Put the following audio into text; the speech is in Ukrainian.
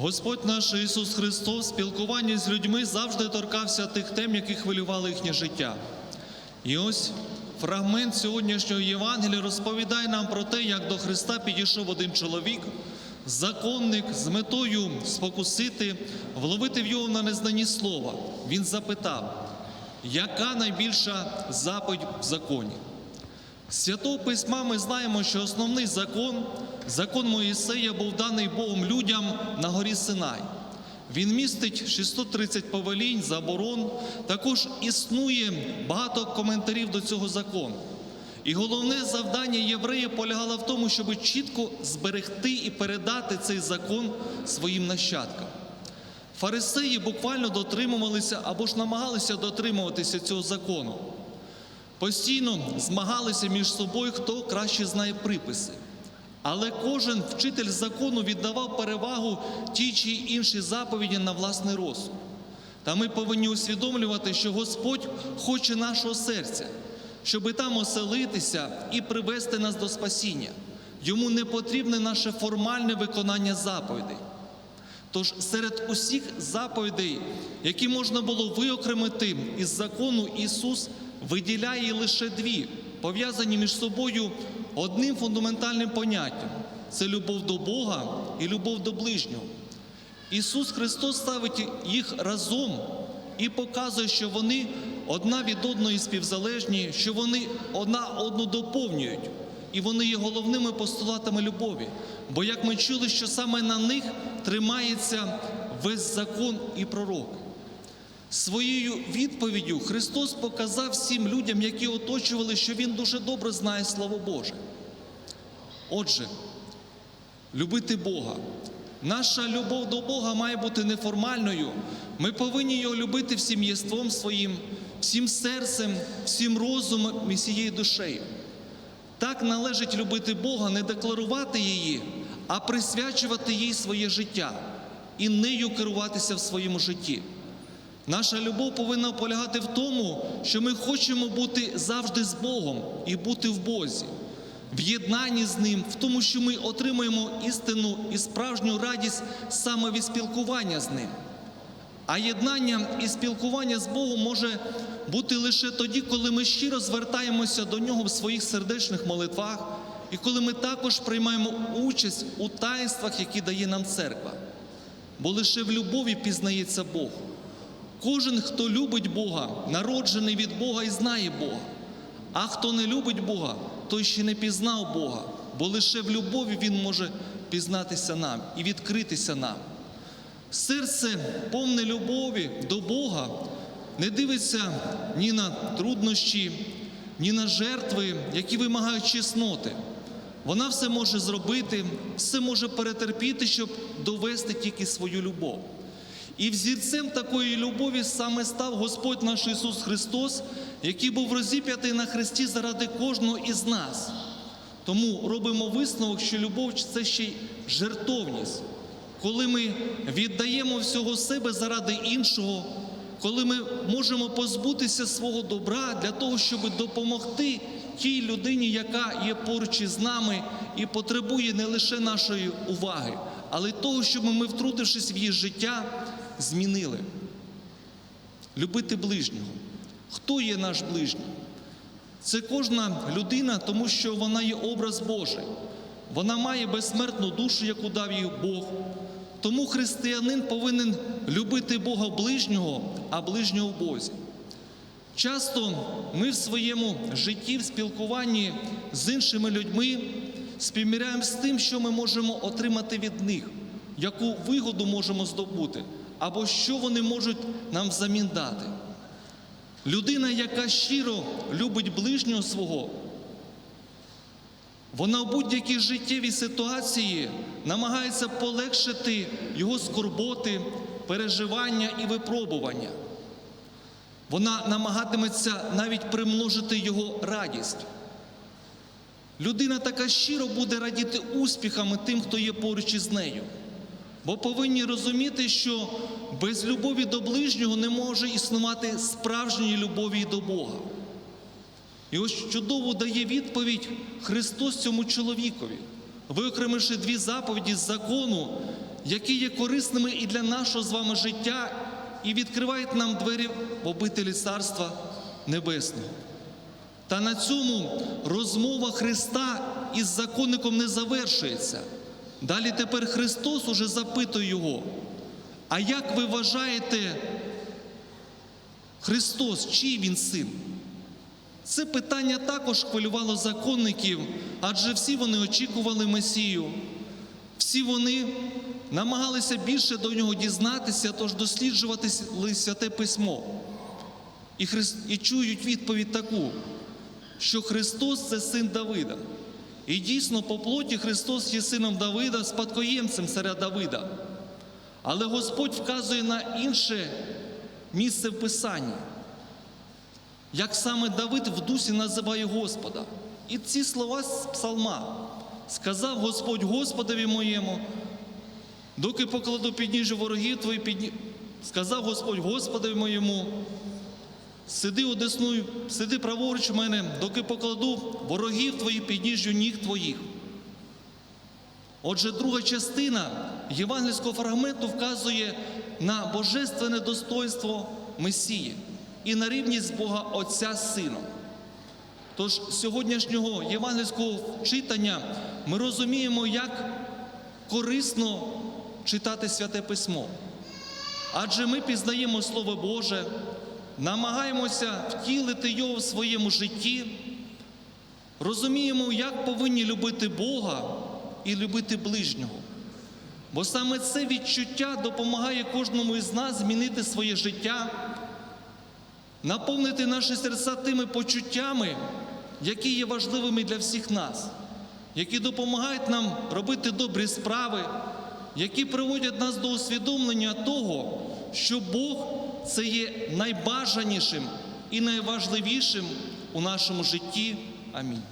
Господь наш Ісус Христос в спілкуванні з людьми завжди торкався тих тем, які хвилювали їхнє життя. І ось фрагмент сьогоднішнього Євангелія розповідає нам про те, як до Христа підійшов один чоловік, законник з метою спокусити, вловити в його на незнанні слова. Він запитав, яка найбільша заповідь в законі? Святого Письма ми знаємо, що основний закон, закон Моїсея, був даний Богом людям на горі Синай. Він містить 630 повелінь, заборон. Також існує багато коментарів до цього закону. І головне завдання єврея полягало в тому, щоб чітко зберегти і передати цей закон своїм нащадкам. Фарисеї буквально дотримувалися або ж намагалися дотримуватися цього закону. Постійно змагалися між собою, хто краще знає приписи. Але кожен вчитель закону віддавав перевагу тій чи іншій заповіді на власний розсуд. Та ми повинні усвідомлювати, що Господь хоче нашого серця, щоби там оселитися і привести нас до спасіння. Йому не потрібне наше формальне виконання заповідей. Тож серед усіх заповідей, які можна було виокремити із закону, Ісус виділяє лише дві, пов'язані між собою одним фундаментальним поняттям це любов до Бога і любов до ближнього. Ісус Христос ставить їх разом і показує, що вони одна від одної співзалежні, що вони одна одну доповнюють, і вони є головними постулатами любові. Бо як ми чули, що саме на них тримається весь закон і пророки. Своєю відповіддю Христос показав всім людям, які оточували, що Він дуже добре знає Слово Боже. Отже, любити Бога. Наша любов до Бога має бути неформальною. Ми повинні його любити всім єством своїм, всім серцем, всім розумом і всією душею. Так належить любити Бога, не декларувати її, а присвячувати їй своє життя і нею керуватися в своєму житті. Наша любов повинна полягати в тому, що ми хочемо бути завжди з Богом і бути в Бозі, в єднанні з Ним, в тому, що ми отримуємо істину і справжню радість саме від спілкування з Ним. А єднання і спілкування з Богом може бути лише тоді, коли ми щиро звертаємося до Нього в своїх сердечних молитвах, і коли ми також приймаємо участь у таїнствах, які дає нам церква. Бо лише в любові пізнається Бог. Кожен, хто любить Бога, народжений від Бога і знає Бога. А хто не любить Бога, той ще не пізнав Бога, бо лише в любові Він може пізнатися нам і відкритися нам. Серце повне любові до Бога не дивиться ні на труднощі, ні на жертви, які вимагають чесноти. Вона все може зробити, все може перетерпіти, щоб довести тільки свою любов. І взірцем такої любові саме став Господь наш Ісус Христос, який був розіп'ятий на хресті заради кожного із нас. Тому робимо висновок, що любов це ще й жертовність, коли ми віддаємо всього себе заради іншого, коли ми можемо позбутися свого добра для того, щоб допомогти тій людині, яка є поруч із нами і потребує не лише нашої уваги, але й того, щоб ми, втрутившись в її життя, змінили. Любити ближнього. Хто є наш ближній? Це кожна людина, тому що вона є образ Божий. Вона має безсмертну душу, яку дав їй Бог. Тому християнин повинен любити Бога ближнього, а ближнього в Бозі. Часто ми в своєму житті, в спілкуванні з іншими людьми співміряємо з тим, що ми можемо отримати від них, яку вигоду можемо здобути, або що вони можуть нам взамін дати. Людина, яка щиро любить ближнього свого, вона в будь-якій життєвій ситуації намагається полегшити його скорботи, переживання і випробування. Вона намагатиметься навіть примножити його радість. Людина така щиро буде радіти успіхами тим, хто є поруч із нею. Бо повинні розуміти, що без любові до ближнього не може існувати справжньої любові до Бога. І ось чудово дає відповідь Христос цьому чоловікові, виокремивши дві заповіді з закону, які є корисними і для нашого з вами життя, і відкривають нам двері в обителі Царства Небесного. Та на цьому розмова Христа із законником не завершується. Далі тепер Христос уже запитує його. А як ви вважаєте, Христос, чий він син? Це питання також хвилювало законників, адже всі вони очікували Месію. Всі вони намагалися більше до нього дізнатися, тож досліджувати святе письмо. І, Христ... і чують відповідь таку, що Христос це син Давида. І дійсно, по плоті Христос є сином Давида, спадкоємцем царя Давида. Але Господь вказує на інше місце в Писанні, як саме Давид в дусі називає Господа. І ці слова з псалма сказав Господь Господові моєму, доки покладу підніжжю ворогів твої підні... сказав Господь Господові моєму, сиди одесною, сиди праворуч мене, доки покладу ворогів твоїх підніжжю ніг твоїх. Отже, друга частина євангельського фрагменту вказує на божественне достоинство Месії і на рівність Бога Отця з Сином. Тож сьогоднішнього євангельського читання ми розуміємо, як корисно читати святе письмо. Адже ми пізнаємо Слово Боже, намагаємося втілити його в своєму житті, розуміємо, як повинні любити Бога і любити ближнього. Бо саме це відчуття допомагає кожному із нас змінити своє життя, наповнити наші серця тими почуттями, які є важливими для всіх нас, які допомагають нам робити добрі справи, які приводять нас до усвідомлення того, що Бог це є найбажанішим і найважливішим у нашому житті. Амінь.